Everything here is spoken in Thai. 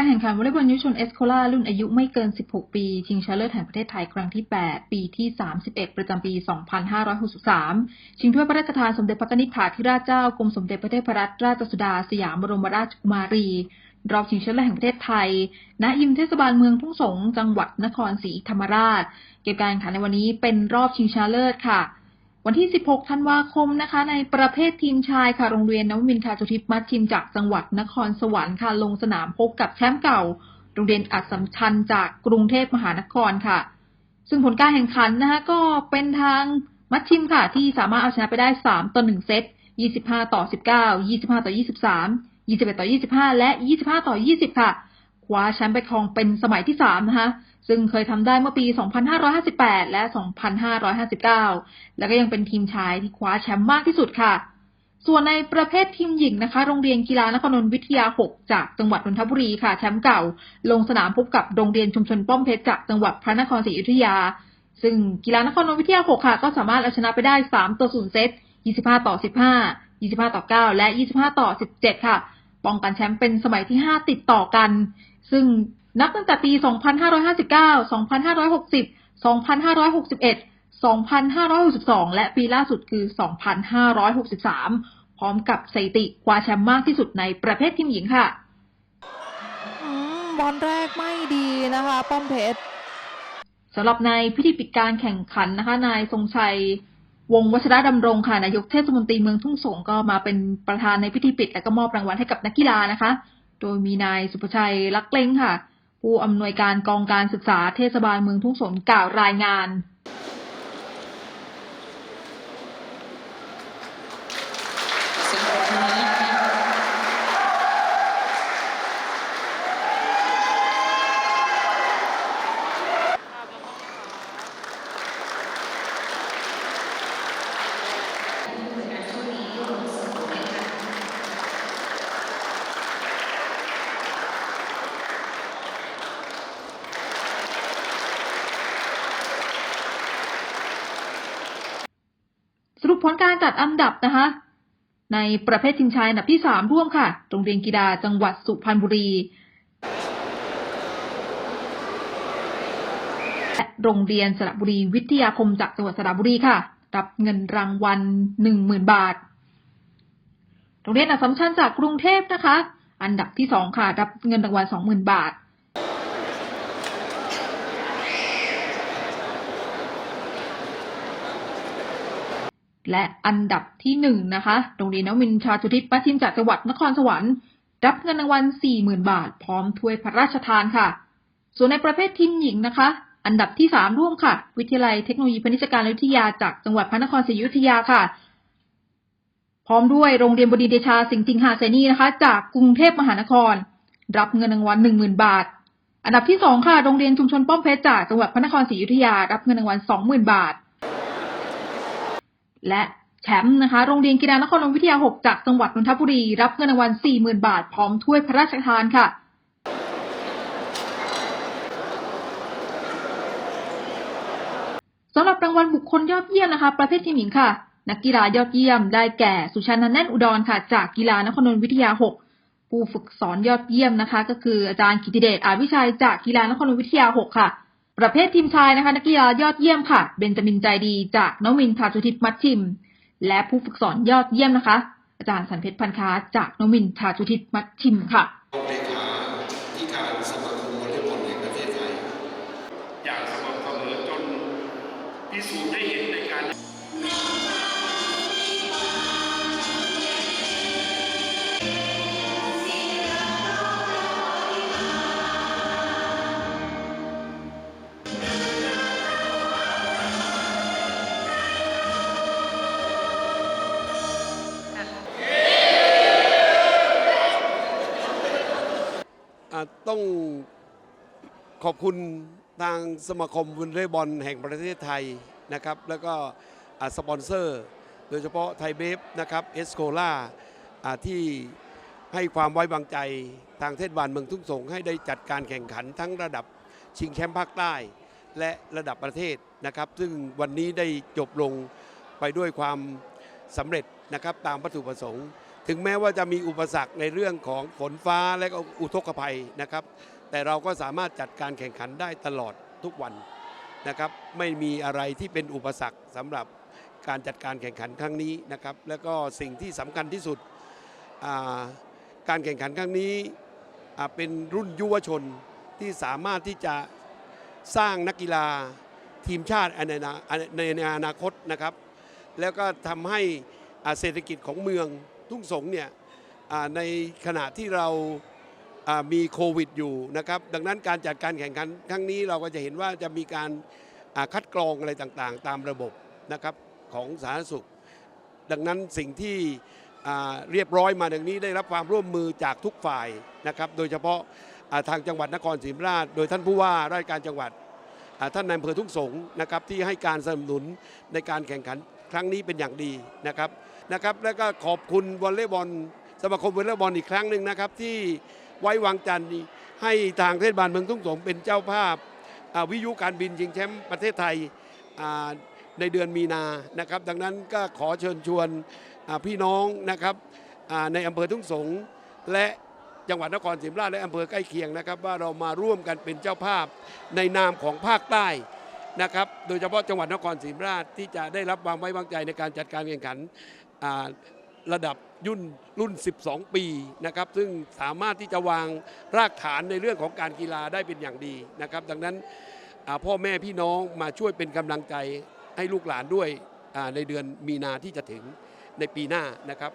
การแข่งขันวอลเลย์บอลเยุวชนเอสโคลารุ่นอายุไม่เกิน 16 ปี ชิงชนะเลิศแห่งประเทศไทยครั้งที่ 8 ปีที่ 31 ประจำปี 2563 ชิงถ้วยพระราชทานสมเด็จพระนิธิถาธิราชเจ้ากรมสมเด็จพระเทพรัตนราชสุดาสยามบรมราชกุมารี รอบชิงชนะเลิศแห่งประเทศไทย ณ ยิมเทศบาลเมืองทุ่งสง จังหวัดนครศรีธรรมราช เกมการแข่งขันในวันนี้เป็นรอบชิงชนะเลิศค่ะ วันที่ 16 ธันวาคมนะคะ ในประเภททีมชายค่ะ โรงเรียนนวมินทราจุทิพย์มัดทีมจากจังหวัดนครสวรรค์ค่ะ ลงสนามพบกับแชมป์เก่า โรงเรียนอัดสำชัญจากกรุงเทพมหานครค่ะ ซึ่งผลการแข่งขันนะคะก็เป็นทางมัดชิมค่ะ ที่สามารถเอาชนะไปได้ 3 ต่อ 1 เซต 25 ต่อ 19 25 ต่อ 23 21 ต่อ 25 และ 25 ต่อ 20 ค่ะ คว้าแชมป์ไปครองเป็นสมัยที่3นะคะซึ่งเคยทำได้เมื่อปี 2558 และ 2559 แล้วก็ยังเป็นทีมชายที่คว้าแชมป์มากที่สุดค่ะ ส่วนในประเภททีมหญิงนะคะ โรงเรียนกีฬานครนนท์วิทยา 6 จากจังหวัดนนทบุรีค่ะ แชมป์เก่า ลงสนามพบกับโรงเรียนชุมชนป้อมเพชรจากจังหวัดพระนครศรีอยุธยา ซึ่งกีฬานครนนท์วิทยา 6 ค่ะ ก็สามารถเอาชนะไปได้ 3 ต่อ 0 เซต 25 ต่อ 15 25 ต่อ 9 และ 25 ต่อ 17 ค่ะ ป้องกันแชมป์เป็นสมัยที่ 5 ติดต่อกัน ซึ่งนับตั้งแต่ปี 2559 2560 2561 2562 และปีล่าสุดคือ 2563 พร้อมกับสถิติคว้าแชมป์มากที่สุดในประเภททีมหญิงค่ะอืมบอลแรกไม่ดีนะคะ ป้อมเพชรสำหรับในพิธีปิดการแข่งขันนะคะ นายทรงชัย วงวัชระดำรงค่ะนายกเทศมนตรีเมืองทุ่งสงก็มาเป็นประธานในพิธีปิด และก็มอบรางวัลให้กับนักกีฬานะคะ โดยมีนายสุภชัยลักเล้งค่ะ ผู้อำนวยการกองการศึกษาเทศบาลเมืองทุ่งสงกล่าวรายงาน สำหรับวันนี้ครับ สรุป ผลการจัดอันดับนะคะ ในประเภททีมชายอันดับที่สามร่วมค่ะ โรงเรียนกีฬาจังหวัดสุพรรณบุรี และโรงเรียนสระบุรีวิทยาคมจากจังหวัดสระบุรีค่ะ รับเงินรางวัลหนึ่งหมื่นบาท โรงเรียนอัสสัมชัญจากกรุงเทพนะคะ อันดับที่สองค่ะ รับเงินรางวัลสองหมื่นบาท และอันดับที่หนึ่งนะคะโรงเรียนนวมินทราจุทิศปัทิมจากจังหวัดนครสวรรค์รับเงินรางวัลสี่หมื่นบาท พร้อมถ้วยพระราชทานค่ะ ส่วนในประเภททีมหญิงนะคะ อันดับที่สามร่วมค่ะ วิทยาลัยเทคโนโลยีพนิชการวิทยาจากจังหวัดพระนครศรีอยุธยาค่ะ พร้อมด้วยโรงเรียนบดีเดชาสิงห์จิงหาเซนีนะคะ จากกรุงเทพมหานคร รับเงินรางวัลหนึ่งหมื่นบาท อันดับที่สองค่ะ โรงเรียนชุมชนป้อมเพชรจากจังหวัดพระนครศรีอยุธยา รับเงินรางวัลสองหมื่นบาท และแชมป์นะคะ โรงเรียนกีฬานครนนทวิทยา 6 จากจังหวัดนนทบุรี รับเงินรางวัล 40,000 บาท พร้อมถ้วยพระราชทานค่ะสำหรับรางวัลบุคคลยอดเยี่ยมนะคะ ประเภททีมหญิงค่ะ นักกีฬายอดเยี่ยมได้แก่สุชานันท์แน่นอุดรค่ะ จากกีฬานครนนทวิทยา 6 ผู้ฝึกสอนยอดเยี่ยมนะคะ ก็คืออาจารย์กิติเดชอาวิชัยจากกีฬานครนนทวิทยา 6 ค่ะ ประเภททีมชายนะคะ นักกีฬายอดเยี่ยมค่ะ เบนจามินใจดีจากนวินทาชุทิพมัชชิม และผู้ฝึกสอนยอดเยี่ยมนะคะ อาจารย์สันเพชรพันค้าจากนวินทาชุทิพมัชชิมค่ะเลขาธิการสมาคมวอลเลย์บอลแห่งประเทศไทย อย่างสม่ำเสมอจนพิสูจน์ได้ ต้องขอบคุณทางสมาคมวอลเลย์บอลแห่งประเทศไทยนะครับ แล้วก็สปอนเซอร์ โดยเฉพาะไทยเบฟนะครับเอสโคล่าที่ให้ความไว้วางใจทางเทศบาลเมืองทุ่งสงให้ได้จัดการแข่งขันทั้งระดับชิงแชมป์ภาคใต้ และระดับประเทศนะครับ ซึ่งวันนี้ได้จบลงไปด้วยความสำเร็จนะครับตามวัตถุประสงค์ ถึงแม้ว่าจะมีอุปสรรคในเรื่องของฝนฟ้าและก็อุทกภัยนะครับ แต่เราก็สามารถจัดการแข่งขันได้ตลอดทุกวันนะครับ ไม่มีอะไรที่เป็นอุปสรรคสำหรับการจัดการแข่งขันครั้งนี้นะครับ แล้วก็สิ่งที่สำคัญที่สุดการแข่งขันครั้งนี้เป็นรุ่นยุวชนที่สามารถที่จะสร้างนักกีฬาทีมชาติในอนาคตนะครับ แล้วก็ทำให้เศรษฐกิจของเมือง ทุ่งสงเนี่ยในขณะที่เรามีโควิดอยู่นะครับดังนั้นการจัดการแข่งขันครั้งนี้เราก็จะเห็นว่าจะมีการคัดกรองอะไรต่างๆ ตามระบบนะครับของสาธารณสุข ดังนั้นสิ่งที่เรียบร้อยมาดังนี้ได้รับความร่วมมือจากทุกฝ่ายนะครับโดยเฉพาะทางจังหวัดนครศรีธรรมราช โดยท่านผู้ว่าราชการจังหวัดท่านนายอำเภอทุ่งสงนะครับที่ให้การสนับสนุนในการแข่งขันครั้งนี้เป็นอย่างดีนะครับ นะครับแล้วก็ขอบคุณวอลเลย์บอลสมาคมวอลเลย์บอลอีกครั้งหนึ่งนะครับที่ไว้วางใจให้ทางเทศบาลเมืองทุ่งสงเป็นเจ้าภาพวิยุการบินชิงแชมป์ประเทศไทยในเดือนมีนานะครับ ดังนั้นก็ขอเชิญชวนพี่น้องนะครับในอำเภอทุ่งสงและจังหวัดนครศรีธรรมราชและอำเภอใกล้เคียงนะครับ ว่าเรามาร่วมกันเป็นเจ้าภาพในนามของภาคใต้นะครับ โดยเฉพาะจังหวัดนครศรีธรรมราชที่จะได้รับความไว้วางใจในการจัดการแข่งขัน ระดับยุ่นรุ่น 12 ปีนะครับ ซึ่งสามารถที่จะวางรากฐานในเรื่องของการกีฬาได้เป็นอย่างดีนะครับ ดังนั้นพ่อแม่พี่น้องมาช่วยเป็นกำลังใจให้ลูกหลานด้วยในเดือนมีนาที่จะถึงในปีหน้านะครับ